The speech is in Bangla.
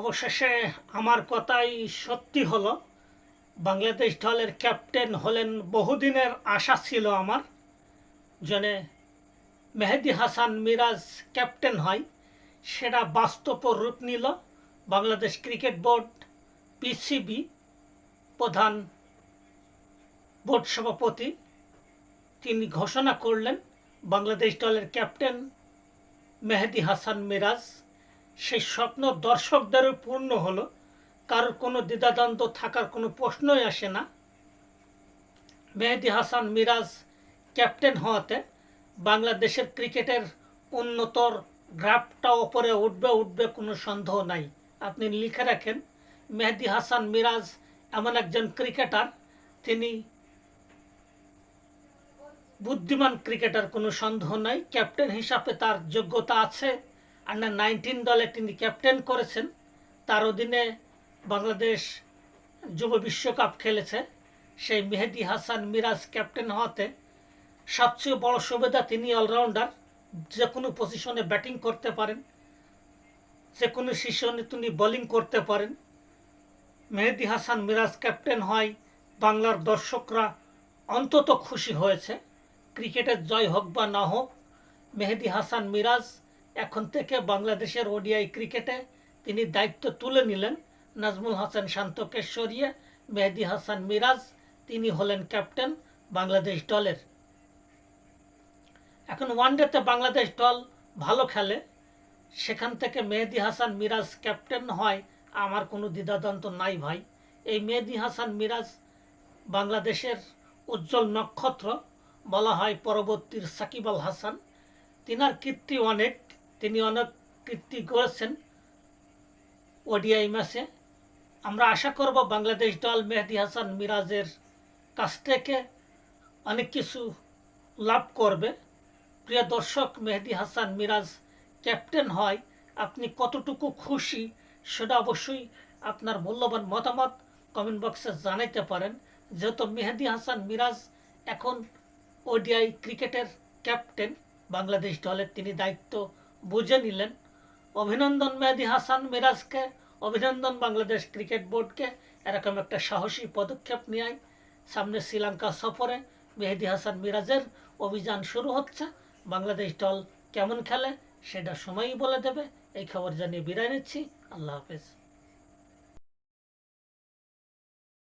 অবশেষে আমার কথাই সত্যি হলো। বাংলাদেশ দলের ক্যাপ্টেন হলেন বহুদিনের আশা ছিল আমার জনে মেহেদি হাসান মিরাজ ক্যাপ্টেন হয়, সেটা বাস্তব রূপ নিল বাংলাদেশ ক্রিকেট বোর্ড পিসিবি প্রধান বোর্ড সভাপতি। তিনি ঘোষণা করলেন বাংলাদেশ দলের ক্যাপ্টেন মেহেদি হাসান মিরাজ। সেই স্বপ্ন দর্শকদেরও পূর্ণ হলো। কারোর কোনো দ্বিধাদ্বন্দ্ব থাকার কোনো প্রশ্নই আসে না। মেহেদি হাসান মিরাজ ক্যাপ্টেন হওয়াতে বাংলাদেশের ক্রিকেটের উন্নতর গ্রাফটা ওপরে উঠবে উঠবে কোনো সন্দেহ নাই। আপনি লিখে রাখেন, মেহেদি হাসান মিরাজ এমন একজন ক্রিকেটার, তিনি বুদ্ধিমান ক্রিকেটার, কোনো সন্দেহ নাই। ক্যাপ্টেন হিসাবে তার যোগ্যতা আছে। আন্ডার নাইনটিন দলে তিনি ক্যাপ্টেন করেছেন। তার অধীনে বাংলাদেশ যুব বিশ্বকাপ খেলেছে। সেই মেহেদি হাসান মিরাজ ক্যাপ্টেন হওয়াতে সবচেয়ে বড় সুবিধা তিনি অলরাউন্ডার, যে কোনো পজিশনে ব্যাটিং করতে পারেন, যে কোনো সিজনে তিনি বোলিং করতে পারেন। মেহেদি হাসান মিরাজ ক্যাপ্টেন হয় বাংলার দর্শকরা অন্তত খুশি হয়েছে। ক্রিকেটের জয় হোক বা না হোক, মেহেদি হাসান মিরাজ এখন থেকে বাংলাদেশের ওডিআই ক্রিকেটে তিনি দায়িত্ব তুলে নিলেন নাজমুল হাসান শান্তকে মেহেদি হাসান মিরাজ, তিনি হলেন ক্যাপ্টেন বাংলাদেশ দলের। এখন ওয়ানডেতে বাংলাদেশ দল ভালো খেলে, সেখান থেকে মেহেদি হাসান মিরাজ ক্যাপ্টেন হয় আমার কোনো দ্বিধাদ্বন্দ্ব নাই ভাই। এই মেহেদি হাসান মিরাজ বাংলাদেশের উজ্জ্বল নক্ষত্র বলা হয় পরবর্তীর সাকিব আল হাসান। তিনার কীর্তি অনেক তিনি অনেক কীর্তি করেছেন ওডিআই ম্যাচে আমরা আশা করব বাংলাদেশ দল মেহেদি হাসান মিরাজের কাছ থেকে অনেক কিছু লাভ করবে। প্রিয় দর্শক, মেহেদি হাসান মিরাজ ক্যাপ্টেন হয়, আপনি কতটুকু খুশি সেটা অবশ্যই আপনার মূল্যবান মতামত কমেন্ট বক্সে জানাইতে পারেন। যেহেতু মেহেদি হাসান মিরাজ এখন ওডিআই ক্রিকেটের ক্যাপ্টেন, বাংলাদেশ দলের তিনি দায়িত্ব বুঝে নিলেন। অভিনন্দন মেহেদি হাসান মিরাজকে, অভিনন্দন বাংলাদেশ ক্রিকেট বোর্ডকে। এরকম একটা সাহসী পদক্ষেপ নেয় সামনে শ্রীলঙ্কা সফরে মেহেদি হাসান মিরাজের অভিযান শুরু হচ্ছে। বাংলাদেশ দল কেমন খেলে সেটা সময়ই বলে দেবে। এই খবর জানিয়ে বিদায় নিচ্ছি। আল্লাহ হাফেজ।